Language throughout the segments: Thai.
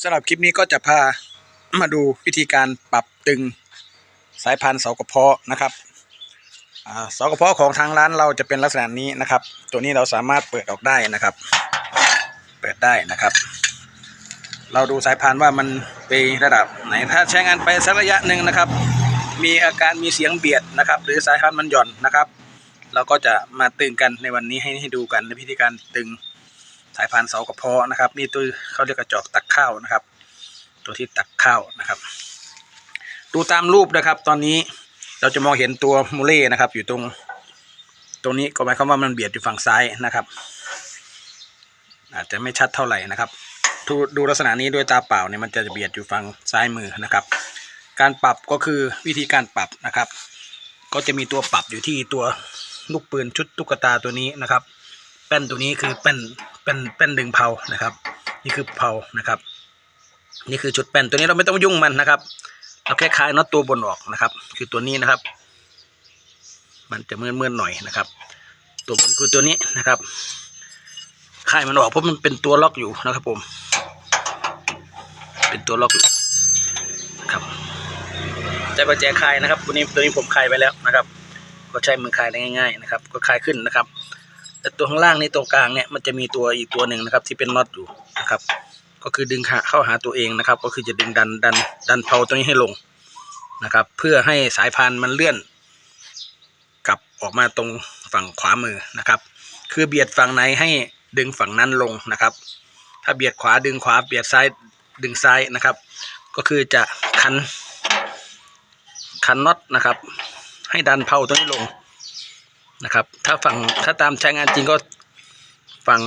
สำหรับคลิปนี้ก็จะพามาดูวิธีการปรับตึงสายพันธุ์เสากระเพาะนะครับเสากระเพาะของทางร้านเราจะเป็นลักษณะนี้นะครับ ตัวนี้เราสามารถเปิดออกได้นะครับ เปิดได้นะครับ เราดูสายพันธุ์ว่ามันไประดับไหนถ้าใช้งานไปสักระยะหนึ่งนะครับ มีอาการมีเสียงเบียดนะครับ หรือสายพันธุ์มันหย่อนนะครับ เราก็จะมาตึงกันในวันนี้ให้ให้ดูกันในวิธีการตึง สายพันธุ์เสากระเพาะนะครับนี่ตัวเขาเรียกกระจอกตักข้าวนะครับ ตัวที่ตักข้าวนะครับ ดูตามรูปนะครับ ตอนนี้เราจะมองเห็นตัวมูเล่นะครับ อยู่ตรงตรงนี้ก็หมายความว่ามันเบียดอยู่ฝั่งซ้ายนะครับ อาจจะไม่ชัดเท่าไหร่นะครับดูดูลักษณะนี้ด้วยตาเปล่าเนี่ยมันจะเบียดอยู่ฝั่งซ้ายมือนะครับ การปรับก็คือวิธีการปรับนะครับ ก็จะมีตัวปรับอยู่ที่ตัวลูกปืนชุดตุ๊กตาตัวนี้นะครับ แป้นตัวนี้คือแป้น แป้นแป้นดึงเผานะครับ นี่คือเผานะครับ นี่คือชุดแป้นตัวนี้เราไม่ต้องยุ่งมันนะครับเราแค่คลายน็อตตัวบนออกนะครับ คือตัวนี้นะครับ มันจะเมื่อนเมื่อนหน่อยนะครับ ตัวบนคือตัวนี้นะครับคลายมันออกเพราะมันเป็นตัวล็อกอยู่นะครับ ผม เป็นตัวล็อกอยู่ครับใจประแจคลายนะครับตัวนี้ตัวนี้ผมคลายไปแล้วนะครับ ก็ใช้มือคลายได้ง่าย ๆ นะครับ ก็คลายขึ้นนะครับ แต่ตัวข้างล่างนี่ตรงกลางเนี่ยมันจะมีตัวอีกตัวหนึ่งนะครับ ที่เป็นน็อตอยู่นะครับ ก็คือดึงขาเข้าหาตัวเองนะครับ ก็คือจะดึงดันดันดันเพลาตัวนี้ให้ลงนะครับ เพื่อให้สายพานมันเลื่อน กลับออกมาตรงฝั่งขวามือนะครับ คือเบียดฝั่งไหนให้ดึงฝั่งนั้นลงนะครับ ถ้าเบียดขวาดึงขวาเบียดซ้ายดึงซ้ายนะครับ ก็คือจะคันคันน็อตนะครับ ให้ดันเพลาตัวนี้ลง นะครับ ถ้าฝั่งถ้าตามใช้งานจริงก็ฝั่ง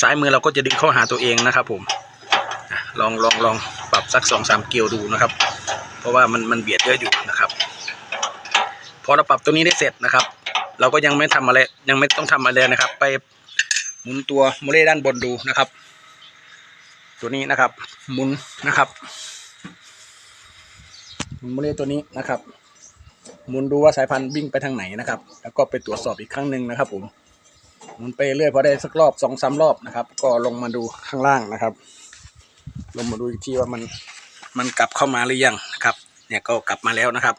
ซ้ายมือเราก็จะดึงเข้าหาตัวเองนะครับ ผมลองลองลองปรับสักสองสามเกลียวดูนะครับ เพราะว่ามันมันเบียดเยอะอยู่นะครับ พอเราปรับตัวนี้ได้เสร็จนะครับ เราก็ยังไม่ทำอะไรยังไม่ต้องทำอะไรนะครับ ไปหมุนตัวโมเลด้านบนดูนะครับ ตัวนี้นะครับหมุนนะครับหมุนโมเลตัวนี้นะครับ หมุนดูว่าสายพันธุ์วิ่งไปทางไหนนะครับ แล้วก็ไปตรวจสอบอีกครั้งหนึ่งนะครับ ผมหมุนไปเรื่อยพอได้สักรอบสองสามรอบนะครับ ก็ลงมาดูข้างล่างนะครับ ลงมาดูอีกทีว่ามันมันกลับเข้ามาหรือยังนะครับ เนี่ยก็กลับมาแล้วนะครับ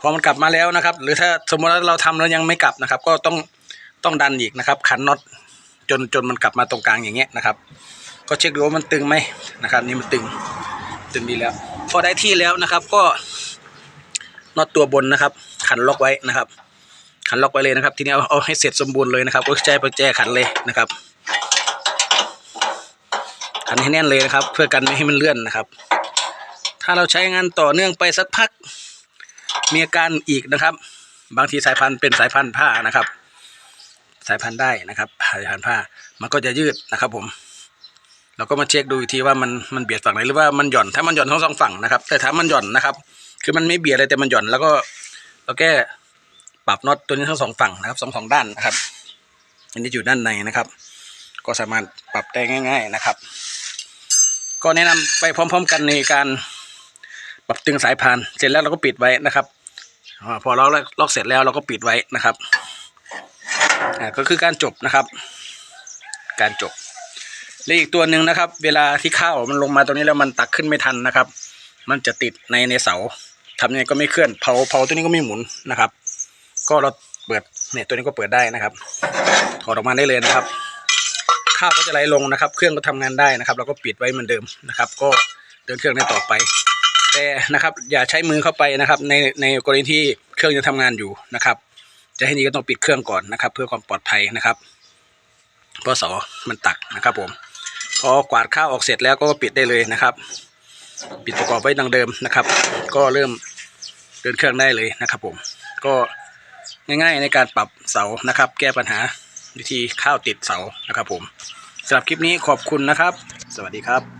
พอมันกลับมาแล้วนะครับ หรือถ้าสมมติว่าเราทำแล้วยังไม่กลับนะครับ ก็ต้องต้องดันอีกนะครับ ขันน็อตจนจนมันกลับมาตรงกลางอย่างเงี้ยนะครับ ก็เช็คดูว่ามันตึงไหมนะครับ นี่มันตึงตึงดีแล้ว พอได้ที่แล้วนะครับ ก็ น็อตตัวบนนะครับ ขันล็อกไว้นะครับ ขันล็อกไว้เลยนะครับ ทีนี้เอาเอาให้เสร็จสมบูรณ์เลยนะครับ ก็ใช้ประแจขันเลยนะครับ ขันให้แน่นเลยนะครับ เพื่อกันไม่ให้มันเลื่อนนะครับ ถ้าเราใช้งานต่อเนื่องไปสักพัก มีอาการอีกนะครับ บางทีสายพันธุ์เป็นสายพันธุ์ผ้านะครับ สายพันธุ์ได้นะครับสายพันธุ์ผ้ามันก็จะยืดนะครับผมเราก็มาเช็คดูอีกทีว่ามันมันเบียดฝั่งไหนหรือว่ามันหย่อนถ้ามันหย่อนทั้งสองฝั่งนะครับ แต่ถ้ามันหย่อนนะครับ คือมันไม่เบียดเลยแต่มันหย่อนแล้วก็เราแก้ปรับน็อตตัวนี้ทั้งสองฝั่งนะครับสองสองด้านนะครับ อันนี้อยู่ด้านในนะครับ ก็สามารถปรับได้ง่าย ๆนะครับ ก็แนะนำไปพร้อม ๆ กันในการปรับตึงสายพาน เสร็จแล้วเราก็ปิดไว้นะครับอพอเราล็อกเสร็จแล้วเราก็ปิดไว้นะครับก็คือการจบนะครับ การจบและอีกตัวหนึ่งนะครับ เวลาที่ข้าวมันลงมาตรงนี้แล้วมันตักขึ้นไม่ทันนะครับ มันจะติดในในเสาทำยังไงก็ไม่เคลื่อนเผาเผาตัวนี้ก็ไม่หมุนนะครับ ก็เราเปิดเนี่ยตัวนี้ก็เปิดได้นะครับถอดออกมาได้เลยนะครับ ข้าวก็จะไหลลงนะครับ เครื่องก็ทำงานได้นะครับ เราก็ปิดไว้เหมือนเดิมนะครับ ก็เดินเครื่องได้ต่อไป แต่นะครับ อย่าใช้มือเข้าไปนะครับ ในในกรณีที่เครื่องยังทำงานอยู่นะครับ จะให้ดีก็ต้องปิดเครื่องก่อนนะครับ เพื่อความปลอดภัยนะครับเพราะเสามันตักนะครับ ผมพอกวาดข้าวออกเสร็จแล้วก็ปิดได้เลยนะครับ ปิดประกอบไว้ดังเดิมนะครับ ก็เริ่มเดินเครื่องได้เลยนะครับผมก็ง่ายๆในการปรับเสานะครับ แก้ปัญหาวิธีข้าวติดเสานะครับผมสำหรับคลิปนี้ขอบคุณนะครับ สวัสดีครับ